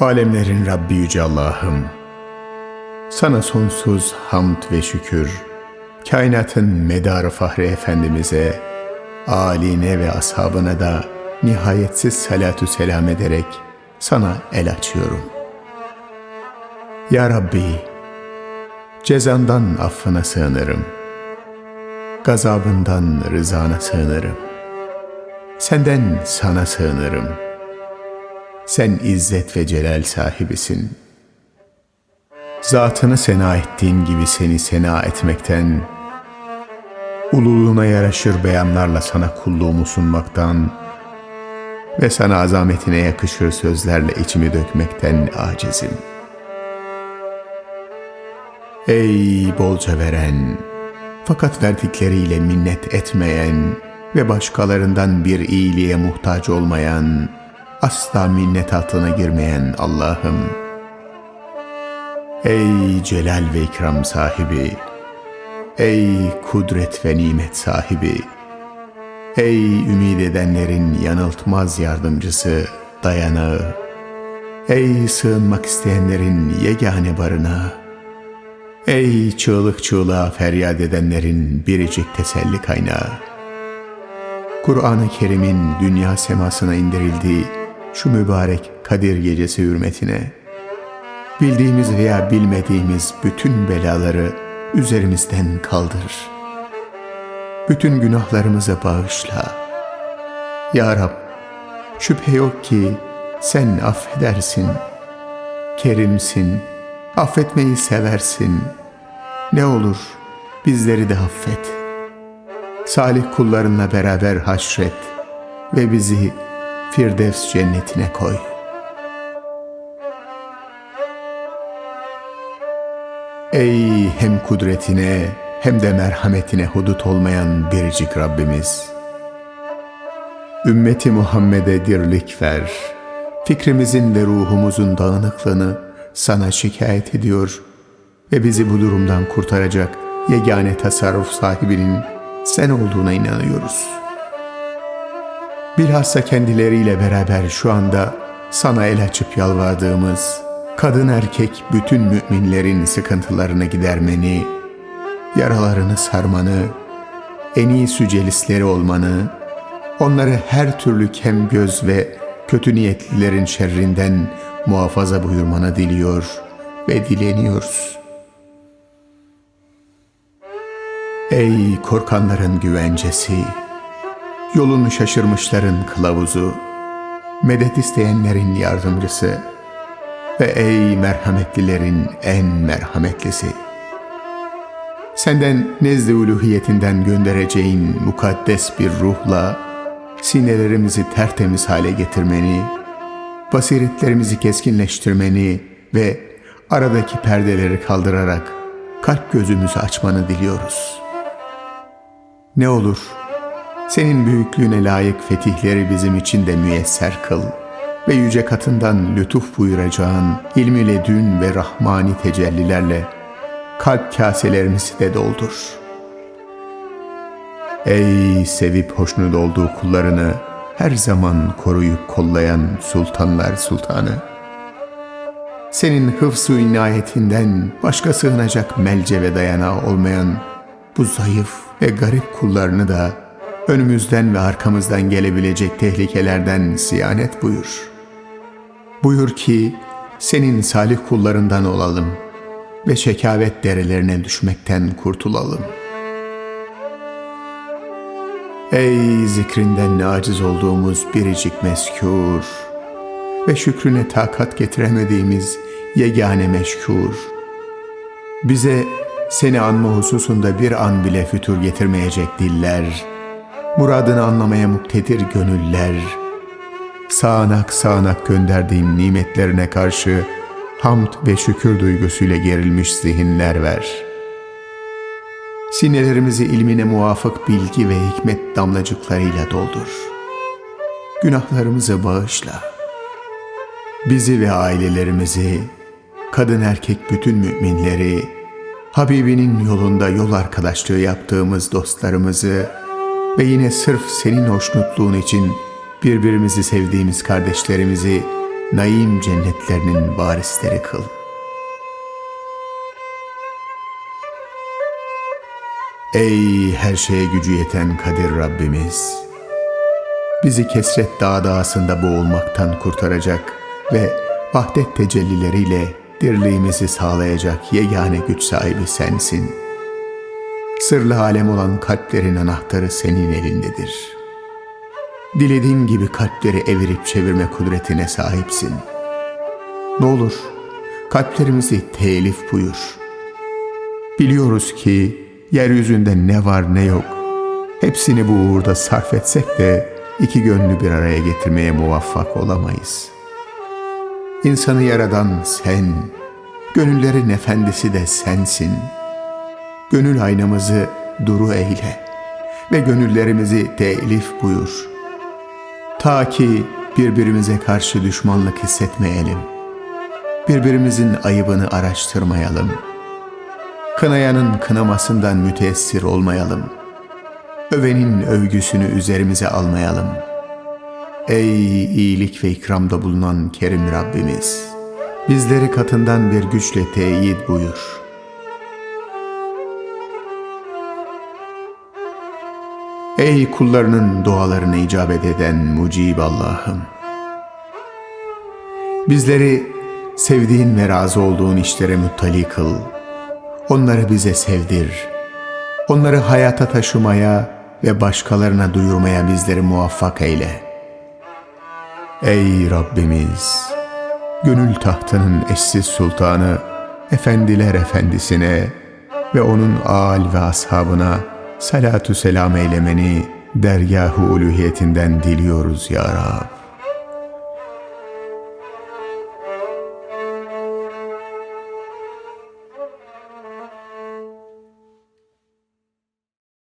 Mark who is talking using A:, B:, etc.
A: Alemlerin Rabbi Yüce Allah'ım, sana sonsuz hamd ve şükür, kainatın medarı Fahri Efendimiz'e, âline ve ashabına da nihayetsiz salatu selam ederek sana el açıyorum. Ya Rabbi, cezandan affına sığınırım, gazabından rızana sığınırım, senden sana sığınırım. Sen izzet ve celal sahibisin. Zatını sena ettiğin gibi seni sena etmekten, ululuğuna yaraşır beyanlarla sana kulluğumu sunmaktan ve sana azametine yakışır sözlerle içimi dökmekten acizim. Ey bolca veren, fakat verdikleriyle minnet etmeyen ve başkalarından bir iyiliğe muhtaç olmayan, asla minnet altına girmeyen Allah'ım. Ey celal ve ikram sahibi, ey kudret ve nimet sahibi, ey ümid edenlerin yanıltmaz yardımcısı, dayanağı, ey sığınmak isteyenlerin yegane barınağı, ey çığlık çığlığa feryat edenlerin biricik teselli kaynağı, Kur'an-ı Kerim'in dünya semasına indirildiği şu mübarek Kadir Gecesi hürmetine, bildiğimiz veya bilmediğimiz bütün belaları üzerimizden kaldır. Bütün günahlarımızı bağışla. Ya Rab, şüphe yok ki sen affedersin, kerimsin, affetmeyi seversin. Ne olur bizleri de affet. Salih kullarınla beraber haşret ve bizi Firdevs cennetine koy. Ey hem kudretine hem de merhametine hudut olmayan biricik Rabbimiz. Ümmeti Muhammed'e dirlik ver. Fikrimizin ve ruhumuzun dağınıklığını sana şikayet ediyor ve bizi bu durumdan kurtaracak yegane tasarruf sahibinin sen olduğuna inanıyoruz.'' Bilhassa kendileriyle beraber şu anda sana el açıp yalvardığımız kadın erkek bütün müminlerin sıkıntılarını gidermeni, yaralarını sarmanı, en iyi sücelisleri olmanı, onları her türlü kem göz ve kötü niyetlilerin şerrinden muhafaza buyurmanı diliyor ve dileniyoruz. Ey korkanların güvencesi! Yolunu şaşırmışların kılavuzu, medet isteyenlerin yardımcısı ve ey merhametlilerin en merhametlisi. Senden nezd-i uluhiyetinden göndereceğin mukaddes bir ruhla sinelerimizi tertemiz hale getirmeni, basiretlerimizi keskinleştirmeni ve aradaki perdeleri kaldırarak kalp gözümüzü açmanı diliyoruz. Ne olur senin büyüklüğüne layık fetihleri bizim için de müyesser kıl ve yüce katından lütuf buyuracağın ilmi dün ve rahmani tecellilerle kalp kaselerimizi de doldur. Ey sevip hoşnut olduğu kullarını her zaman koruyup kollayan sultanlar sultanı! Senin hıfzu inayetinden başka sığınacak melce ve dayanağı olmayan bu zayıf ve garip kullarını da önümüzden ve arkamızdan gelebilecek tehlikelerden siyanet buyur. Buyur ki senin salih kullarından olalım ve şekavet derelerine düşmekten kurtulalım. Ey zikrinden aciz olduğumuz biricik meskûr ve şükrüne takat getiremediğimiz yegane meşkur. Bize seni anma hususunda bir an bile fütur getirmeyecek diller, muradını anlamaya muktedir gönüller, sağanak sağanak gönderdiğin nimetlerine karşı hamd ve şükür duygusuyla gerilmiş zihinler ver. Sinelerimizi ilmine muvafık bilgi ve hikmet damlacıklarıyla doldur. Günahlarımızı bağışla. Bizi ve ailelerimizi, kadın erkek bütün müminleri, Habibinin yolunda yol arkadaşlığı yaptığımız dostlarımızı, ve yine sırf senin hoşnutluğun için birbirimizi sevdiğimiz kardeşlerimizi naim cennetlerinin varisleri kıl. Ey her şeye gücü yeten Kadir Rabbimiz! Bizi kesret dağ dağısında boğulmaktan kurtaracak ve vahdet tecellileriyle dirliğimizi sağlayacak yegane güç sahibi sensin. Sırlı alem olan kalplerin anahtarı senin elindedir. Dilediğin gibi kalpleri evirip çevirme kudretine sahipsin. Ne olur kalplerimizi telif buyur. Biliyoruz ki yeryüzünde ne var ne yok. Hepsini bu uğurda sarf etsek de iki gönlü bir araya getirmeye muvaffak olamayız. İnsanı yaradan sen, gönüllerin efendisi de sensin. Gönül aynamızı duru eyle ve gönüllerimizi telif buyur. Ta ki birbirimize karşı düşmanlık hissetmeyelim. Birbirimizin ayıbını araştırmayalım. Kınayanın kınamasından müteessir olmayalım. Övenin övgüsünü üzerimize almayalım. Ey iyilik ve ikramda bulunan Kerim Rabbimiz! Bizleri katından bir güçle teyit buyur. Ey kullarının dualarını icabet eden mucib Allah'ım! Bizleri sevdiğin ve razı olduğun işlere muttali kıl. Onları bize sevdir. Onları hayata taşımaya ve başkalarına duyurmaya bizleri muvaffak eyle. Ey Rabbimiz! Gönül tahtının eşsiz sultanı, efendiler efendisine ve onun âl ve ashabına salatü selam eylemeni dergâh-ı uluhiyetinden diliyoruz ya Rab.